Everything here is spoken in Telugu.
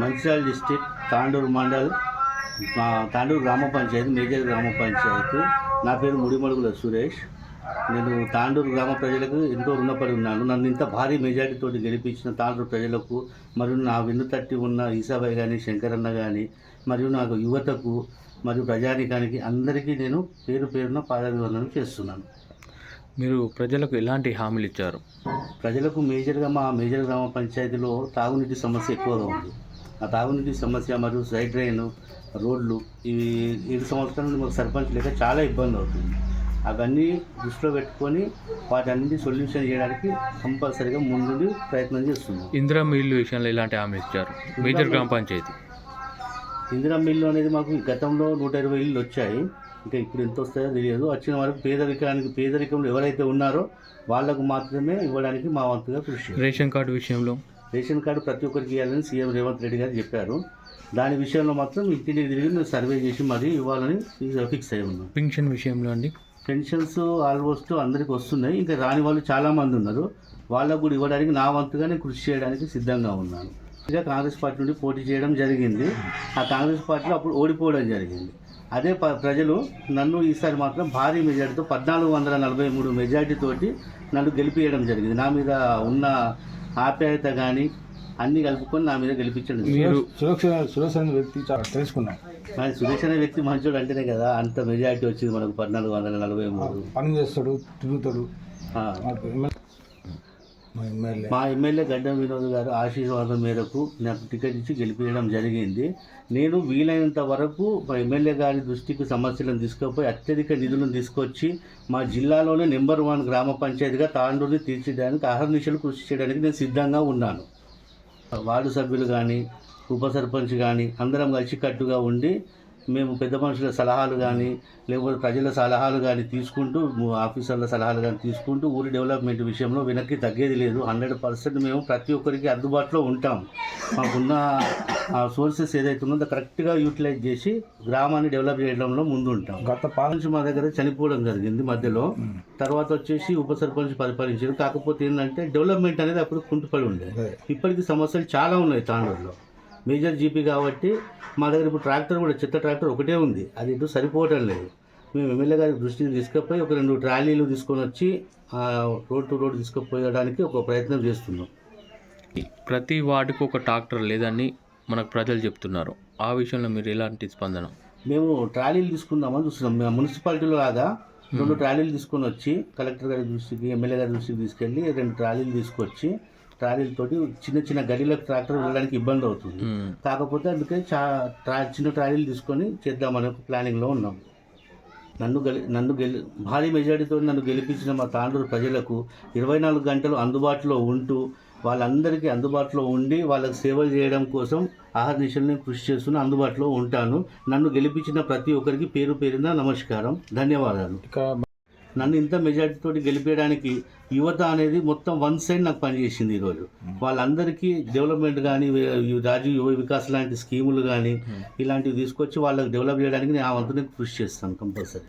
మంచిర్యాల డిస్టిక్ తాండూరు మండల్ మా తాండూరు గ్రామ పంచాయతీ మేజర్ గ్రామ పంచాయతీ. నా పేరు ముడిమడుగుల సురేష్. నేను తాండూరు గ్రామ ప్రజలకు ఎంతో రుణపడి ఉన్నాను నన్ను ఇంత భారీ మెజార్టీతో గెలిపించిన తాండూరు ప్రజలకు మరియు నా వెన్ను తట్టి ఉన్న ఈసాబాయ్ కానీ శంకరన్న కానీ మరియు నాకు యువతకు మరియు ప్రజానికానికి అందరికీ నేను పేరు పేరున పాదాభివందనం చేస్తున్నాను. మీరు ప్రజలకు ఎలాంటి హామీలు ఇచ్చారు? ప్రజలకు మేజర్గా మా మేజర్ గ్రామ పంచాయతీలో తాగునీటి సమస్య ఎక్కువగా ఉంది. ఆ తాగునీటి సమస్య మరియు సైడ్ డ్రైన్ రోడ్లు ఇవి ఏడు సంవత్సరాల నుండి మాకు సర్పంచ్ లేక చాలా ఇబ్బంది అవుతుంది. అవన్నీ దృష్టిలో పెట్టుకొని వాటన్నిటి సొల్యూషన్ చేయడానికి కంపల్సరీగా ముందుండి ప్రయత్నం చేస్తున్నాం. ఇందిరా మిల్లు విషయంలో ఎలాంటి హామీలు ఇచ్చారు? మేజర్ గ్రామ పంచాయతీ. ఇందిరా మిల్లు అనేది మాకు గతంలో నూట ఇరవై ఇల్లు వచ్చాయి. ఇంకా ఇప్పుడు ఎంత వస్తాయో తెలియదు. వచ్చిన వరకు పేదరికానికి పేదరికంలో ఎవరైతే ఉన్నారో వాళ్ళకు మాత్రమే ఇవ్వడానికి మా వంతుగా కృషి. రేషన్ కార్డు విషయంలో రేషన్ కార్డు ప్రతి ఒక్కరికి ఇవ్వాలని సీఎం రేవంత్ రెడ్డి గారు చెప్పారు. దాని విషయంలో మాత్రం ఇంటింటికి తిరిగి మేము సర్వే చేసి మరీ ఇవ్వాలని ఫిక్స్ అయి ఉన్నాం. పింఛన్ విషయంలో అండి? పెన్షన్స్ ఆల్మోస్ట్ అందరికి వస్తున్నాయి. ఇంకా రాని వాళ్ళు చాలామంది ఉన్నారు. వాళ్ళకు కూడా ఇవ్వడానికి నా వంతుగా నేను కృషి చేయడానికి సిద్ధంగా ఉన్నాను. ఇక కాంగ్రెస్ పార్టీ నుండి పోటీ చేయడం జరిగింది. ఆ కాంగ్రెస్ పార్టీలో అప్పుడు ఓడిపోవడం జరిగింది. అదే ప- ప్రజలు నన్ను ఈసారి మాత్రం భారీ మెజార్టీతో పద్నాలుగు వందల నలభై మూడు మెజార్టీతోటి నన్ను గెలిపించడం జరిగింది. నా మీద ఉన్న ఆప్యాయత కానీ అన్నీ కలుపుకొని నా మీద గెలిపించడం. మీరు సురక్ష అనే వ్యక్తి చాలా తెలుసుకున్నాం. మన సురేష్ అనే వ్యక్తి మంచోడు అంటేనే కదా అంత మెజార్టీ వచ్చింది మనకు పద్నాలుగు వందల నలభై మూడు. పని చేస్తాడు తిరుగుతాడు. మా ఎమ్మెల్యే. గడ్డం వినోద్ గారు ఆశీర్వాదం మేరకు నాకు టికెట్ ఇచ్చి గెలిపించడం జరిగింది. నేను వీలైనంత వరకు మా ఎమ్మెల్యే గారి దృష్టికి సమస్యలను తీసుకుపోయి అత్యధిక నిధులను తీసుకొచ్చి మా జిల్లాలోనే నెంబర్ వన్ గ్రామ పంచాయతీగా తాండూరుని తీర్చిడానికి అహర్నిశలు కృషి చేయడానికి నేను సిద్ధంగా ఉన్నాను. వార్డు సభ్యులు కానీ ఉప సర్పంచ్ కానీ అందరం కలిసికట్టుగా ఉండి మేము పెద్ద మనుషుల సలహాలు కానీ లేకపోతే ప్రజల సలహాలు కానీ తీసుకుంటూ ఆఫీసర్ల సలహాలు కానీ తీసుకుంటూ ఊరి డెవలప్మెంట్ విషయంలో వెనక్కి తగ్గేది లేదు. హండ్రెడ్ పర్సెంట్ మేము ప్రతి ఒక్కరికి అందుబాటులో ఉంటాం. మాకున్న సోర్సెస్ ఏదైతే ఉందో కరెక్ట్గా యూటిలైజ్ చేసి గ్రామాన్ని డెవలప్ చేయడంలో ముందు ఉంటాం గత పాలన నుంచి మా దగ్గర చనిపోవడం జరిగింది మధ్యలో. తర్వాత వచ్చేసి ఉప సర్పంచ్ పరిపాలించారు. కాకపోతే ఏంటంటే డెవలప్మెంట్ అనేది అప్పుడు కుంటుపడి ఉండేది. ఇప్పటికి సమస్యలు చాలా ఉన్నాయి తాండూరులో. మేజర్ జీపీ కాబట్టి మా దగ్గర ఇప్పుడు ట్రాక్టర్ కూడా చెత్త ట్రాక్టర్ ఒకటే ఉంది. అది ఇటు సరిపోవటం లేదు. మేము ఎమ్మెల్యే గారి దృష్టికి తీసుకుపోయి ఒక రెండు ట్రాలీలు తీసుకొని వచ్చి రోడ్ టు రోడ్ తీసుకుపోయడానికి ఒక ప్రయత్నం చేస్తున్నాం. ప్రతి వార్డుకు ఒక ట్రాక్టర్ లేదని మనకు ప్రజలు చెప్తున్నారు. ఆ విషయంలో మీరు ఎలాంటి స్పందన? మేము ట్రాలీలు తీసుకుందామని చూస్తున్నాం. మేము మున్సిపాలిటీలో లాగా రెండు ట్రాలీలు తీసుకొని వచ్చి కలెక్టర్ గారి దృష్టికి ఎమ్మెల్యే గారి దృష్టికి తీసుకెళ్ళి రెండు ట్రాలీలు తీసుకొచ్చి ట్రాలీలతోటి చిన్న చిన్న గడిలకు ట్రాక్టర్ వెళ్ళడానికి ఇబ్బంది అవుతుంది. కాకపోతే అందుకే చా ట్రా చిన్న ట్రాలీలు తీసుకొని చేద్దామనే ఒక ప్లానింగ్లో ఉన్నాం. నన్ను గెలి నన్ను గెలి భారీ మెజారిటీతో నన్ను గెలిపించిన మా తాండూరు ప్రజలకు ఇరవై నాలుగు గంటలు అందుబాటులో ఉంటూ వాళ్ళందరికీ అందుబాటులో ఉండి వాళ్ళకి సేవలు చేయడం కోసం ఆహర్నిశలు నేను కృషి చేస్తూనే అందుబాటులో ఉంటాను. నన్ను గెలిపించిన ప్రతి ఒక్కరికి పేరు పేరున నమస్కారం. ధన్యవాదాలు. నన్ను ఇంత మెజార్టీతో గెలిపేయడానికి యువత అనేది మొత్తం వన్ సైడ్ నాకు పనిచేసింది ఈరోజు. వాళ్ళందరికీ డెవలప్మెంట్ కానీ రాజీవ్ యువ వికాస్ లాంటి స్కీములు కానీ ఇలాంటివి తీసుకొచ్చి వాళ్ళకి డెవలప్ చేయడానికి నేను ఆ వంతునే కృషి చేస్తాను కంపల్సరీ.